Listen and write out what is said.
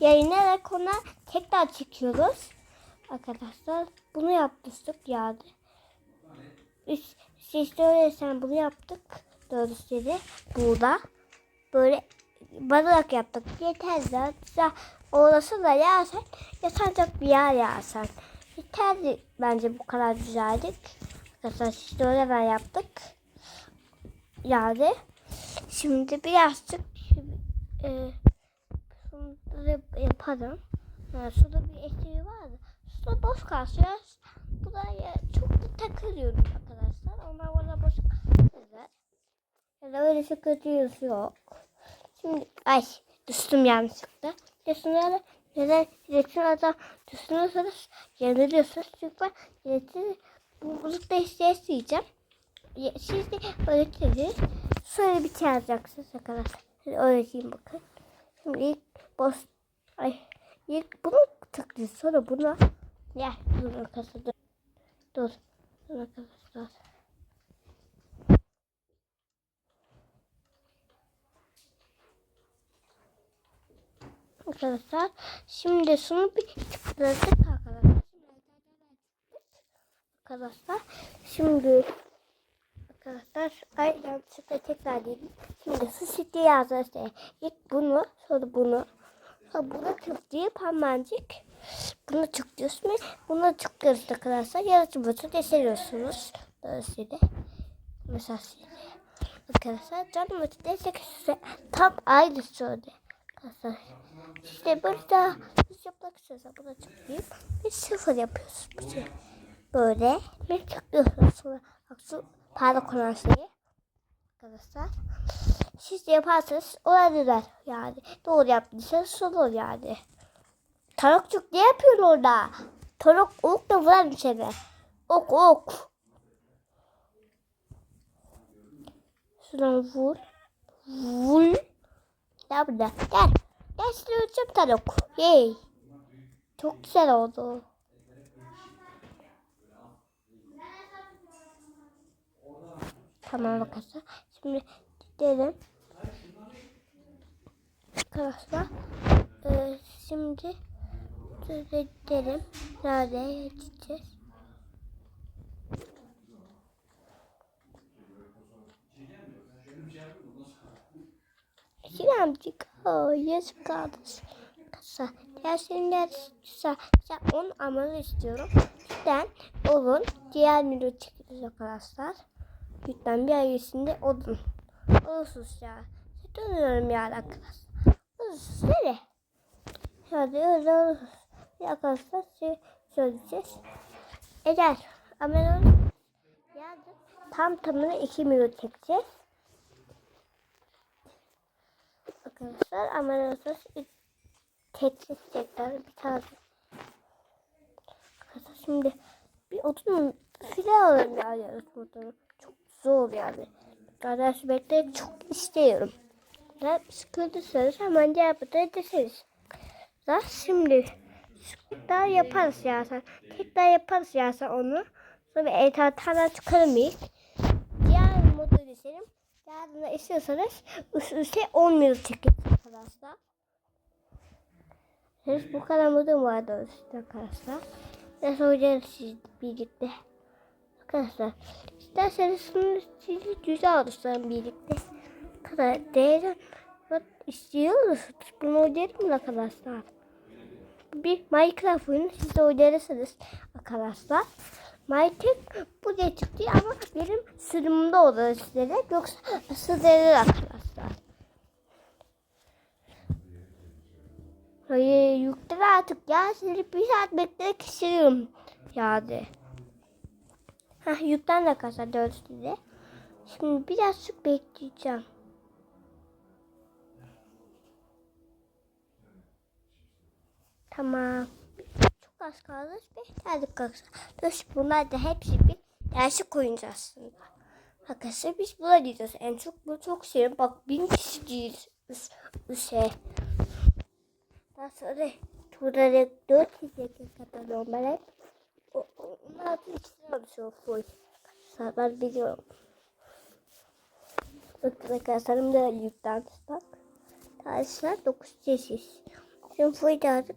yayınlayarak ona tekrar çekiyoruz. Arkadaşlar bunu yapmıştık yani. Biz siz de öyleysen bunu yaptık. Doğrusu de burada. Böyle banarak yaptık. Yeter zaten. Orası da yağsan yatacak bir yer yağsan. Yeterli bence bu kadar güzeldik. Arkadaşlar de öyle ben yaptık. Yani şimdi birazcık e, yaparım. Yani şurada bir eşeği vardı. Şurada boş kalsın. Buraya çok da arkadaşlar. Onlar bana boş kalsınlar. Ya da öyle sıkıntı yok. Şimdi ay düştüm yanlışlıkla. Şunları neden iletim adam düşünüyorsanız yanılıyorsunuz. Çünkü ben iletim bu bulutta ihtiyaç diyeceğim. Siz de öğretiriz. Şöyle bir yazacaksınız arkadaşlar. Size öğreteyim bakın. Şimdi ilk boş ay ilk bunu tıklıyor sonra buna ya dur arkadaşlar dur. Dur. Dur arkadaşlar. Arkadaşlar şimdi şunu bir tıkladık arkadaşlar. Arkadaşlar şimdi arkadaşlar ay yanlışlıkla tekrar dedim. Şimdi şu site yazacağız. İlk bunu sonra bunu sonra bunu tıklayıp hemencik bunu tıklıyorsun ve bunu tıklıyoruz arkadaşlar. Yaratımızı deseniyorsunuz. Dolayısıyla mesela size. Arkadaşlar canım desek size tam aynı söyle. Arkadaşlar işte burada biz yapmak istiyorsak buna tıklayıp bir sıfır yapıyoruz bir şey. Böyle bir tıklıyorsunuz sonra bak şu para konan şeyi. Arkadaşlar siz de yaparsanız olabilir yani. Doğru yaptıysanız olur yani. Tarokçuk ne yapıyor orada? Tarok ok da vurar seni. Ok ok. Şuradan vur. Vur. Gel burada. Gel. Gel şimdi öleceğim tarok. Yay. Çok güzel oldu. Tamam arkadaşlar. Şimdi gidelim. Arkadaşlar. Ee, şimdi gidelim. Nerede gideceğiz? Sinemcik. Oh, yazık kardeş. Kısa. Dersinde kısa. Sen onu amalı istiyorum. Lütfen olun. Diğer video çekeceğiz arkadaşlar. Lütfen bir ay içinde olun. Olsuz ya. Dönüyorum ya arkadaşlar. Olsuz nereye? Hadi öyle arkadaşlar şey söyleyeceğiz. Eğer amel yardım tam tamına 2 milyon çekeceğiz. Arkadaşlar olsuz teklif tekrar bir tane. Arkadaşlar şimdi bir odun file alalım ya yarışmadan. Çok zor yani. Arkadaş bekleyin çok istiyorum. Da sıkıntıysanız hemen cevapta edesiniz. Da şimdi daha yaparız ya sen. Tekrar yaparız ya sen onu. Sonra etatana çıkarım ilk. Diğer modu deselim. Yarına istiyorsanız üst üste 10 mil çekin arkadaşlar. Henüz bu kadar modum vardı işte arkadaşlar. Ne soracağız siz birlikte. Arkadaşlar isterseniz şunu sizi güzel olursan birlikte. Kadar değer bak istiyoruz. Bunu oynarım arkadaşlar. Bir Minecraft oyunu siz de oynarırsınız arkadaşlar. Minecraft buraya çıktı ama benim sürümümde olur sizlere. Yoksa sığdırır arkadaşlar. Hayır yükler artık ya. Seni bir saat beklemek istiyorum. Yani. Hah yükten de kasa dört size. Şimdi birazcık bekleyeceğim. Tamam. Çok az kaldı. Tane kaldı. Dur bunlar da hepsi bir dersi koyunca aslında. Arkadaşlar biz buna gidiyoruz. En çok bu çok şey. Bak bin kişiyiz. Üs, üse. Daha sonra turları dört kişiye kadar normal. O- o- Onlar da ikisini alışıyor full. Ben biliyorum. Bakın arkadaşlarım da yükten bak. Arkadaşlar 9 çeşit. Şimdi fırçaladık.